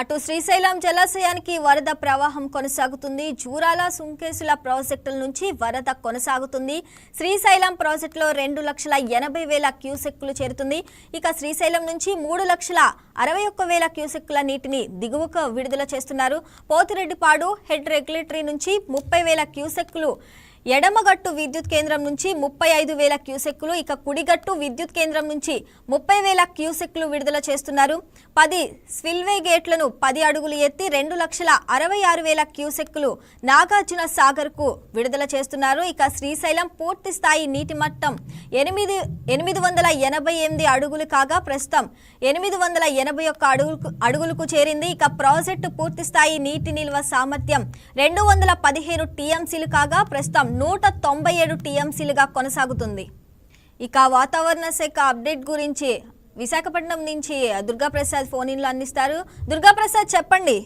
అటు శ్రీశైలం జలాశయానికి వరద ప్రవాహం కొనసాగుతుంది. జూరాల సుంకేసుల ప్రాజెక్టుల నుంచి వరద కొనసాగుతుంది. శ్రీశైలం ప్రాజెక్టులో రెండు లక్షల ఎనభై వేల క్యూసెక్కులు చేరుతుంది. ఇక శ్రీశైలం నుంచి మూడు లక్షల అరవై ఒక్క వేల క్యూసెక్కుల నీటిని దిగువకు విడుదల చేస్తున్నారు. పోతిరెడ్డిపాడు హెడ్ రెగ్యులేటరీ నుంచి ముప్పై వేల క్యూసెక్కులు ఎడమగట్టు విద్యుత్ కేంద్రం నుంచి ముప్పై ఐదు వేల క్యూసెక్కులు ఇక కుడిగట్టు విద్యుత్ కేంద్రం నుంచి ముప్పై వేల క్యూసెక్లు విడుదల చేస్తున్నారు. పది స్విల్వే గేట్లను పది అడుగులు ఎత్తి రెండు లక్షల అరవై ఆరు వేల క్యూసెక్కులు నాగార్జున సాగర్కు విడుదల చేస్తున్నారు. ఇక శ్రీశైలం పూర్తి స్థాయి నీటి మట్టం ఎనిమిది ఎనిమిది వందల ఎనభై ఎనిమిది అడుగులు కాగా ప్రస్తుతం ఎనిమిది వందల ఎనభై ఒక్క అడుగులకు అడుగులకు చేరింది. ఇక ప్రాజెక్టు పూర్తి స్థాయి నీటి నిల్వ సామర్థ్యం రెండు వందల పదిహేను టీఎంసీలు కాగా ప్రస్తుతం నూట తొంభై ఏడు టీఎంసీలుగా కొనసాగుతుంది. ఇక వాతావరణ శాఖ అప్డేట్ గురించి విశాఖపట్నం నుంచి దుర్గాప్రసాద్ ఫోన్ ఇన్లో అందిస్తారు. దుర్గాప్రసాద్ చెప్పండి.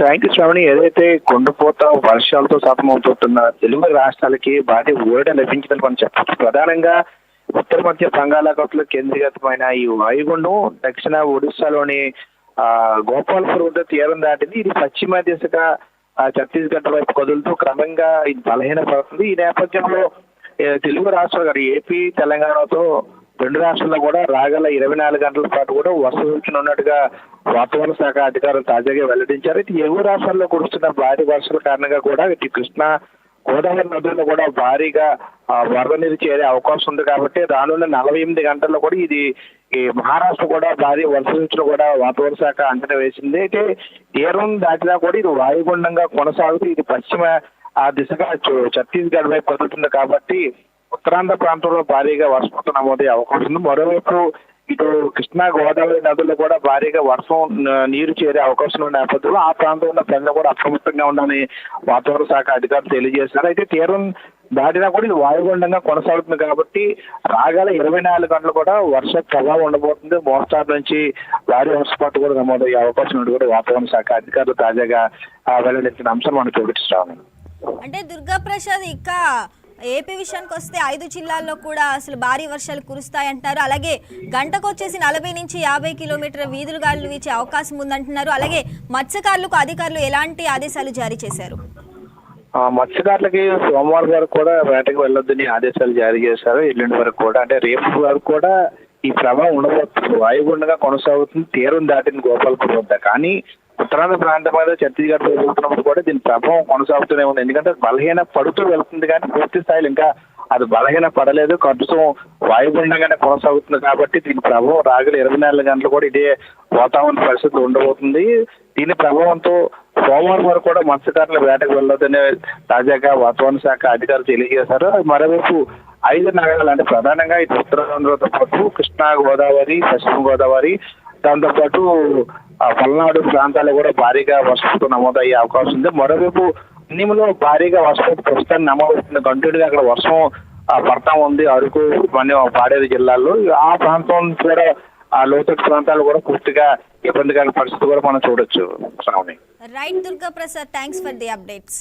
Thank you Sravani. ఏదైతే కొండపోత వర్షాలతో సతమవుతున్న తెలుగు రాష్ట్రాలకి భారీ ఊరట లభించిందని మనం చెప్పచ్చు. ప్రధానంగా ఉత్తర మధ్య బంగాళాఖాతంలో కేంద్రీకృతమైన ఈ వాయుగుండం దక్షిణ ఒడిశాలోని ఆ గోపాల్పూర్ వద్ద తీరం దాటింది. ఇది పశ్చిమ దిశగా ఛత్తీస్గఢ్ వైపు కదులుతూ క్రమంగా ఇది బలహీనపడుతుంది ఈ నేపథ్యంలో తెలుగు రాష్ట్రాలు గారు ఏపీ తెలంగాణతో రెండు రాష్ట్రాల్లో కూడా రాగల ఇరవై నాలుగు గంటల పాటు కూడా వర్ష సూచన ఉన్నట్టుగా వాతావరణ శాఖ అధికారులు తాజాగా వెల్లడించారు. ఇది ఎగువ రాష్ట్రాల్లో కురుస్తున్న భారీ వర్షాల కారణంగా కూడా ఇటు కృష్ణా గోదావరి నదుల్లో కూడా భారీగా వరద నీరు చేరే అవకాశం ఉంది కాబట్టి రానున్న నలభై ఎనిమిది గంటల్లో కూడా ఇది ఈ మహారాష్ట్ర కూడా భారీ వర్ష సూచన కూడా వాతావరణ శాఖ అంచనా వేసింది. అయితే తీరం దాటినా కూడా ఇది వాయుగుండంగా కొనసాగుతూ ఇది పశ్చిమ ఆ దిశగా ఛత్తీస్గఢ్ వైపు కదులుతుంది కాబట్టి ఉత్తరాంధ్ర ప్రాంతంలో భారీగా వర్షపాతం నమోదయ్యే అవకాశం ఉంది. మరోవైపు ఇటు కృష్ణా గోదావరి నదుల్లో కూడా భారీగా వర్షం నీరు చేరే అవకాశం ఉన్న నేపథ్యంలో ఆ ప్రాంతంలో ప్రజలు కూడా అప్రమత్తంగా ఉండాలని వాతావరణ శాఖ అధికారులు తెలియజేశారు. అయితే తీరం దాటినా కూడా ఇది వాయుగుండంగా కొనసాగుతుంది కాబట్టి రాగాల ఇరవై నాలుగు గంటలు కూడా వర్ష ప్రభావం ఉండబోతుంది. మోస్తారు నుంచి భారీ వర్షపాటు కూడా నమోదయ్యే అవకాశం ఉంది కూడా వాతావరణ శాఖ అధికారులు తాజాగా వెల్లడించిన అంశం మనం చూపించాము అంటే దుర్గాప్రసాద్ ఇంకా ఏపీ విషయానికి వస్తే ఐదు జిల్లాల్లో కూడా అసలు భారీ వర్షాలు కురుస్తాయంటారు అలాగే గంటకు వచ్చేసి నలభై నుంచి యాభై కిలోమీటర్ల వీధులు గాలులు వీచే అవకాశం ఉందంటున్నారు. అలాగే మత్స్యకారులకు అధికారులు ఎలాంటి ఆదేశాలు జారీ చేశారు? మత్స్యకారులకి సోమవారం వరకు కూడా వేటకి వెళ్ళొద్దని ఆదేశాలు జారీ చేశారు. ఎల్లుండి వరకు కూడా. అంటే రేపు వరకు కూడా ఈ ప్రభావం ఉండబోతుంది. వాయుగుండగా కొనసాగుతుంది. తీరం దాటిన గోపాలపురం వద్ద. కానీ ఉత్తరాంధ్ర ప్రాంతం మీద ఛత్తీస్గఢ్ వెళ్తున్నప్పుడు కూడా దీని ప్రభావం కొనసాగుతూనే ఉంది. ఎందుకంటే బలహీన పడుతూ వెళ్తుంది కానీ పూర్తి స్థాయిలో ఇంకా అది బలహీన పడలేదు. కట్టుసం వాయుగుండంగానే కొనసాగుతుంది కాబట్టి దీని ప్రభావం రాగల ఇరవై నాలుగు గంటలు కూడా ఇదే వాతావరణ పరిస్థితులు ఉండబోతుంది. దీని ప్రభావంతో సోమవారం వరకు కూడా మత్స్యకారుల వేటకు వెళ్ళొద్దని తాజాగా వాతావరణ శాఖ అధికారులు తెలియజేశారు. మరోవైపు ఐదు నగరాలు అంటే ప్రధానంగా ఇటు ఉత్తరాంధ్రతో పాటు కృష్ణా గోదావరి పశ్చిమ గోదావరి దాంతోపాటు పల్నాడు ప్రాంతాల్లో కూడా భారీగా వర్షపాతం నమోదయ్యే అవకాశం ఉంది. మరోవైపు అన్నిములో భారీగా వర్షపాతం ప్రస్తుతాన్ని నమోదవుతుంది. కంటిన్యూగా అక్కడ వర్షం పడతా ఉంది. అరకు మన పాడేరు జిల్లాల్లో. ఆ ప్రాంతం కూడా ఆ లోతట్టు ప్రాంతాలు కూడా పూర్తిగా ఇబ్బందికర పరిస్థితి కూడా మనం చూడొచ్చు. Sravani. Right Durgaprasad thanks for the updates.